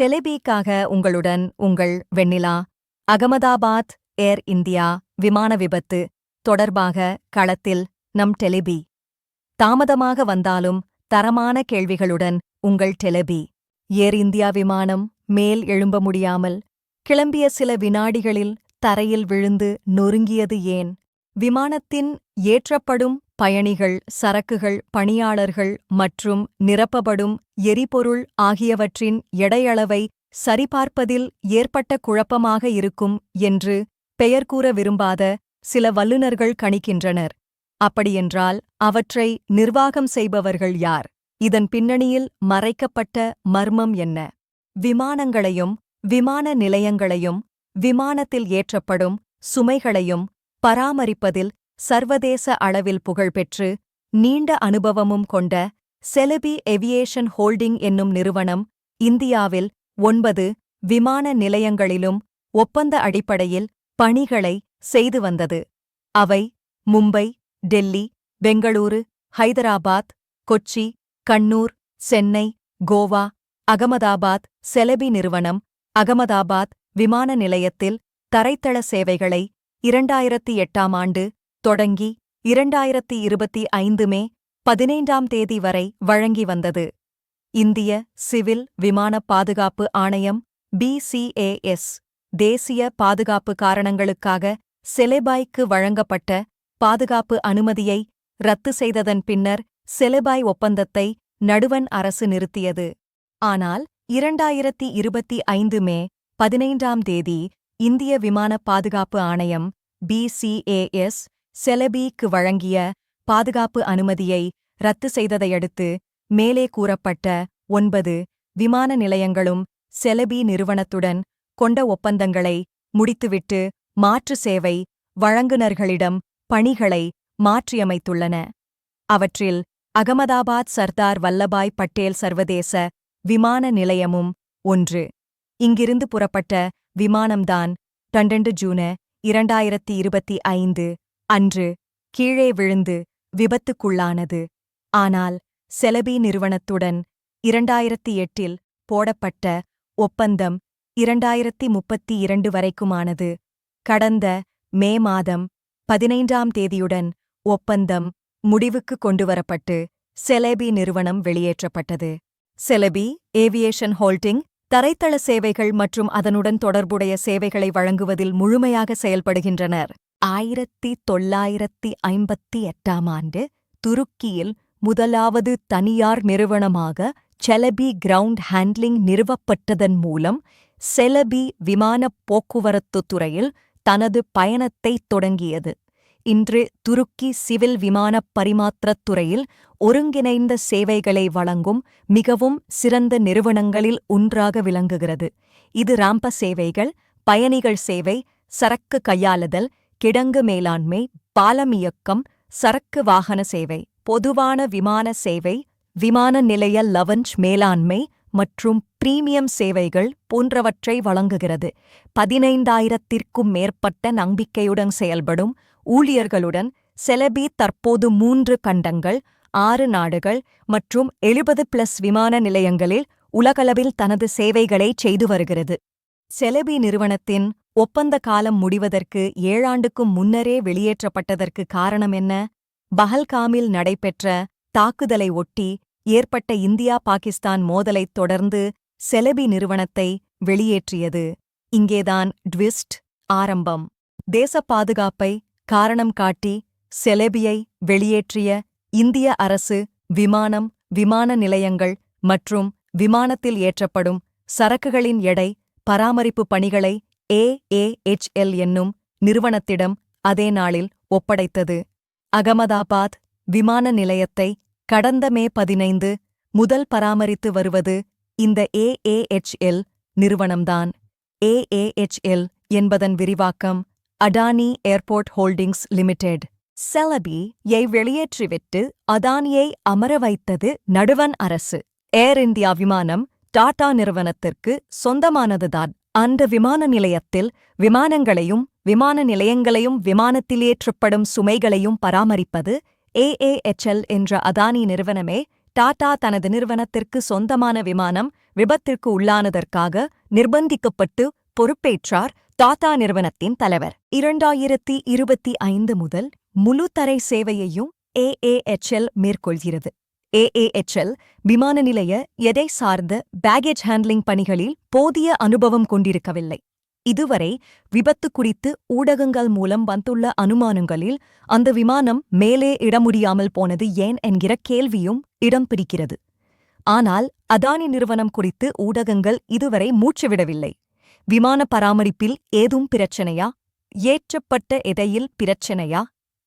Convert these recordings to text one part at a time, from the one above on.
டெலிபீக்காக உங்களுடன் உங்கள் வெண்ணிலா அகமதாபாத் ஏர் இந்தியா விமான விபத்து தொடர்பாக களத்தில் நம் டெலிபி. தாமதமாக வந்தாலும் தரமான கேள்விகளுடன் உங்கள் டெலிபி. ஏர் இந்தியா விமானம் மேல் எழும்ப முடியாமல் கிளம்பிய சில வினாடிகளில் தரையில் விழுந்து நொறுங்கியது ஏன்? விமானத்தின் ஏற்றப்படும் பயணிகள் சரக்குகள் பணியாளர்கள் மற்றும் நிரப்பப்படும் எரிபொருள் ஆகியவற்றின் எடையளவை சரிபார்ப்பதில் ஏற்பட்ட குழப்பமாக இருக்கும் என்று பெயர் கூற விரும்பாத சில வல்லுநர்கள் கணிக்கின்றனர். அப்படியென்றால் அவற்றை நிர்வாகம் செய்பவர்கள் யார்? இதன் பின்னணியில் மறைக்கப்பட்ட மர்மம் என்ன? விமானங்களையும் விமான நிலையங்களையும் விமானத்தில் ஏற்றப்படும் சுமைகளையும் பராமரிப்பதில் சர்வதேச அளவில் புகழ்பெற்று நீண்ட அனுபவமும் கொண்ட செலபி எவியேஷன் ஹோல்டிங் என்னும் நிறுவனம் இந்தியாவில் ஒன்பது விமான நிலையங்களிலும் ஒப்பந்த அடிப்படையில் பணிகளை செய்து வந்தது. அவை மும்பை டெல்லி பெங்களூரு ஹைதராபாத் கொச்சி கண்ணூர் சென்னை கோவா அகமதாபாத் செலபி நிறுவனம் அகமதாபாத் விமான நிலையத்தில் தரைத்தள சேவைகளை இரண்டாயிரத்தி எட்டாம் ஆண்டு தொடங்கி இரண்டாயிரத்தி இருபத்தி ஐந்து மே பதினைந்தாம் தேதி வரை வழங்கி வந்தது. இந்திய சிவில் விமான பாதுகாப்பு ஆணையம் பிசிஏஎஸ் தேசிய பாதுகாப்பு காரணங்களுக்காக செலெபாய்க்கு வழங்கப்பட்ட பாதுகாப்பு அனுமதியை ரத்து செய்ததன் பின்னர் செலெபாய் ஒப்பந்தத்தை நடுவன் அரசு நிறுத்தியது. ஆனால் இரண்டாயிரத்தி இருபத்தி ஐந்து மே பதினைந்தாம் தேதி இந்திய விமான பாதுகாப்பு ஆணையம் பிசிஏஎஸ் செலபீக்கு வழங்கிய பாதுகாப்பு அனுமதியை ரத்து செய்ததையடுத்து மேலே கூறப்பட்ட ஒன்பது விமான நிலையங்களும் செலபி நிறுவனத்துடன் கொண்ட ஒப்பந்தங்களை முடித்துவிட்டு மாற்று சேவை வழங்குநர்களிடம் பணிகளை மாற்றியமைத்துள்ளன. அவற்றில் அகமதாபாத் சர்தார் வல்லபாய் பட்டேல் சர்வதேச விமான நிலையமும் ஒன்று. இங்கிருந்து புறப்பட்ட விமானம்தான் பன்னெண்டு ஜூன இரண்டாயிரத்தி இருபத்தி ஐந்து அன்று கீழே விழுந்து விபத்துக்குள்ளானது. ஆனால் செலபி நிறுவனத்துடன் இரண்டாயிரத்தி எட்டில் போடப்பட்ட ஒப்பந்தம் இரண்டாயிரத்தி முப்பத்தி இரண்டு வரைக்குமானது. கடந்த மே மாதம் பதினைந்தாம் தேதியுடன் ஒப்பந்தம் முடிவுக்கு கொண்டுவரப்பட்டு செலபி நிறுவனம் வெளியேற்றப்பட்டது. செலபி ஏவியேஷன் ஹோல்டிங் தரைத்தள சேவைகள் மற்றும் அதனுடன் தொடர்புடைய சேவைகளை வழங்குவதில் முழுமையாக செயல்படுகின்றனர். ஆயிரத்தி தொள்ளாயிரத்தி ஐம்பத்தி எட்டாம் ஆண்டு துருக்கியில் முதலாவது தனியார் நிறுவனமாக செலபி கிரவுண்ட் ஹேண்ட்லிங் நிறுவப்பட்டதன் மூலம் செலபி விமானப் போக்குவரத்துத் துறையில் தனது பயணத்தைத் தொடங்கியது. இன்று துருக்கி சிவில் விமானப் பரிமாற்றத் துறையில் ஒருங்கிணைந்த சேவைகளை வழங்கும் மிகவும் சிறந்த நிறுவனங்களில் ஒன்றாக விளங்குகிறது. இது ராம்ப சேவைகள் பயணிகள் சேவை சரக்கு கையாளுதல் கிடங்கு மேலாண்மை பாலம் இயக்கம் சரக்கு வாகன சேவை பொதுவான விமான சேவை விமான நிலைய லவஞ்ச் மேலாண்மை மற்றும் பிரீமியம் சேவைகள் போன்றவற்றை வழங்குகிறது. பதினைந்தாயிரத்திற்கும் மேற்பட்ட நம்பிக்கையுடன் செயல்படும் ஊழியர்களுடன் செலபி தற்போது மூன்று கண்டங்கள் ஆறு நாடுகள் மற்றும் எழுபது பிளஸ் விமான நிலையங்களில் உலகளவில் தனது சேவைகளை செய்து வருகிறது. செலபி நிறுவனத்தின் ஒப்பந்த காலம் முடிவதற்கு ஏழாண்டுக்கும் முன்னரே வெளியேற்றப்பட்டதற்கு காரணம் என்ன? பஹல்காமில் நடைபெற்ற தாக்குதலை ஒட்டி ஏற்பட்ட இந்தியா பாகிஸ்தான் மோதலைத் தொடர்ந்து செலபி நிறுவனத்தை வெளியேற்றியது. இங்கேதான் ட்விஸ்ட் ஆரம்பம். தேச பாதுகாப்பை காரணம் காட்டி செலபியை வெளியேற்றிய இந்திய அரசு விமானம் விமான நிலையங்கள் மற்றும் விமானத்தில் ஏற்றப்படும் சரக்குகளின் எடை பராமரிப்பு பணிகளை ஏஏஎச்எல் என்னும் நிறுவனத்திடம் அதே நாளில் ஒப்படைத்தது. அகமதாபாத் விமான நிலையத்தை கடந்த மே பதினைந்து முதல் பராமரித்து வருவது இந்த ஏஏஎச்எல் நிறுவனம்தான். ஏஏஎச்எல் என்பதன் விரிவாக்கம் Adani airport holdings limited. Celebi யை வெளியேற்றிவிட்டு அதானியை அமர வைத்தது நடுவன் அரசு. ஏர் இந்தியா விமானம் டாடா நிறுவனத்திற்கு சொந்தமானதுதான். அந்த விமான நிலையத்தில் விமானங்களையும் விமான நிலையங்களையும் விமானத்தில் ஏற்றப்படும் சுமைகளையும் பராமரிப்பது ஏஏஎச்எல் என்ற அதானி நிறுவனமே டாடா தனது நிறுவனத்திற்கு சொந்தமான விமானம் விபத்திற்கு உள்ளானதற்காக நிர்பந்திக்கப்பட்டு பொறுப்பேற்றார் டாடா நிறுவனத்தின் தலைவர். இரண்டாயிரத்தி இருபத்தி ஐந்து முதல் முழு தரை சேவையையும் ஏஏஎச்எல் மேற்கொள்கிறது. ஏஏஎச்எல் விமான நிலைய எடை சார்ந்த பேகேஜ் ஹேண்ட்லிங் பணிகளில் போதிய அனுபவம் கொண்டிருக்கவில்லை. இதுவரை விபத்து குறித்து ஊடகங்கள் மூலம் வந்துள்ள அனுமானங்களில் அந்த விமானம் மேலே இட முடியாமல் போனது ஏன் என்கிற கேள்வியும் இடம் பிடிக்கிறது. ஆனால் அதானி நிறுவனம் குறித்து ஊடகங்கள் இதுவரை மூச்சுவிடவில்லை. விமான பராமரிப்பில் ஏதும் பிரச்சனையா? ஏற்றப்பட்ட எடையில் பிரச்சனையா?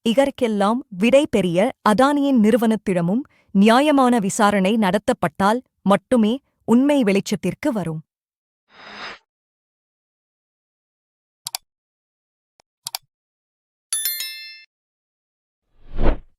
இகற்கெல்லாம் விடை பெரிய அதானியின் நிறுவனத்திடமும் நியாயமான விசாரணை நடத்தப்பட்டால் மட்டுமே உண்மை வெளிச்சத்திற்கு வரும்.